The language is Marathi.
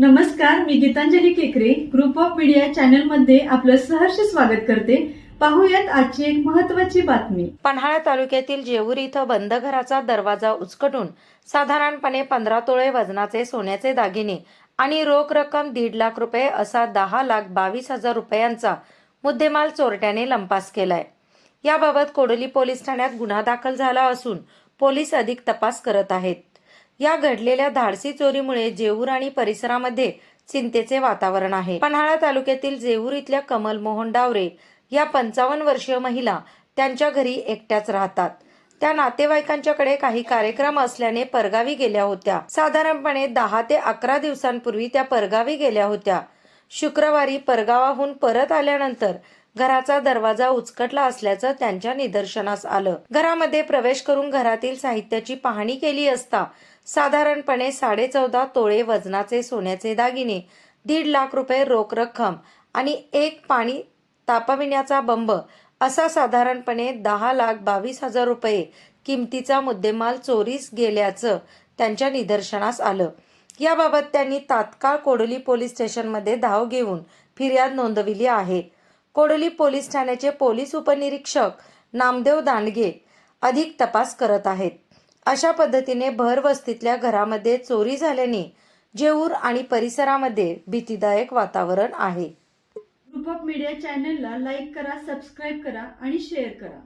नमस्कार मी गीतांजली केकरे. ग्रुप ऑफ मीडिया चॅनलमध्ये आपलं सहर्ष स्वागत करते. पाहूयात आजची एक महत्वाची बातमी. पन्हाळा तालुक्यातील जेऊर इथं बंद घराचा दरवाजा उचकटून साधारणपणे पंधरा तोळे वजनाचे सोन्याचे दागिने आणि रोख रक्कम दीड लाख रुपये असा दहा लाख बावीस हजार रुपयांचा मुद्देमाल चोरट्याने लंपास केलाय. याबाबत कोडोली पोलीस ठाण्यात गुन्हा दाखल झाला असून पोलीस अधिक तपास करत आहेत. या घडलेल्या धाडसी चोरीमुळे जेऊर आणि परिसरामध्ये चिंतेचे वातावरण आहे. पन्हाळा तालुक्यातील जेऊर इथल्या कमल मोहन डावरे या पंचावन्न वर्षीय महिला त्यांच्या घरी एकट्याच राहतात. त्या नातेवाईकांच्याकडे काही कार्यक्रम असल्याने परगावी गेल्या होत्या. साधारणपणे दहा ते अकरा दिवसांपूर्वी त्या परगावी गेल्या होत्या. शुक्रवारी परगावाहून परत आल्यानंतर घराचा दरवाजा उचकटला असल्याचं त्यांच्या निदर्शनास आलं. घरामध्ये प्रवेश करून घरातील साहित्याची पाहणी केली असता साधारणपणे साडे चौदा तोळे वजनाचे सोन्याचे दागिने दीड लाख रुपये रोख रक्कम आणि एक पाणी तापविण्याचा बंब असा साधारणपणे दहा लाख बावीस हजार रुपये किमतीचा मुद्देमाल चोरीस गेल्याचं त्यांच्या निदर्शनास आलं. याबाबत त्यांनी तात्काळ कोडोली पोलीस स्टेशनमध्ये धाव घेऊन फिर्याद नोंदविली आहे. कोडोली पोलीस ठाण्याचे पोलीस उपनिरीक्षक नामदेव दांडगे अधिक तपास करत आहेत. अशा पद्धतीने भरवस्तीतल्या घरामध्ये चोरी झाल्याने जेऊर आणि परिसरामध्ये भीतीदायक वातावरण आहे. ग्रुप ऑफ मीडिया चॅनलला लाईक करा सबस्क्राईब करा आणि शेअर करा.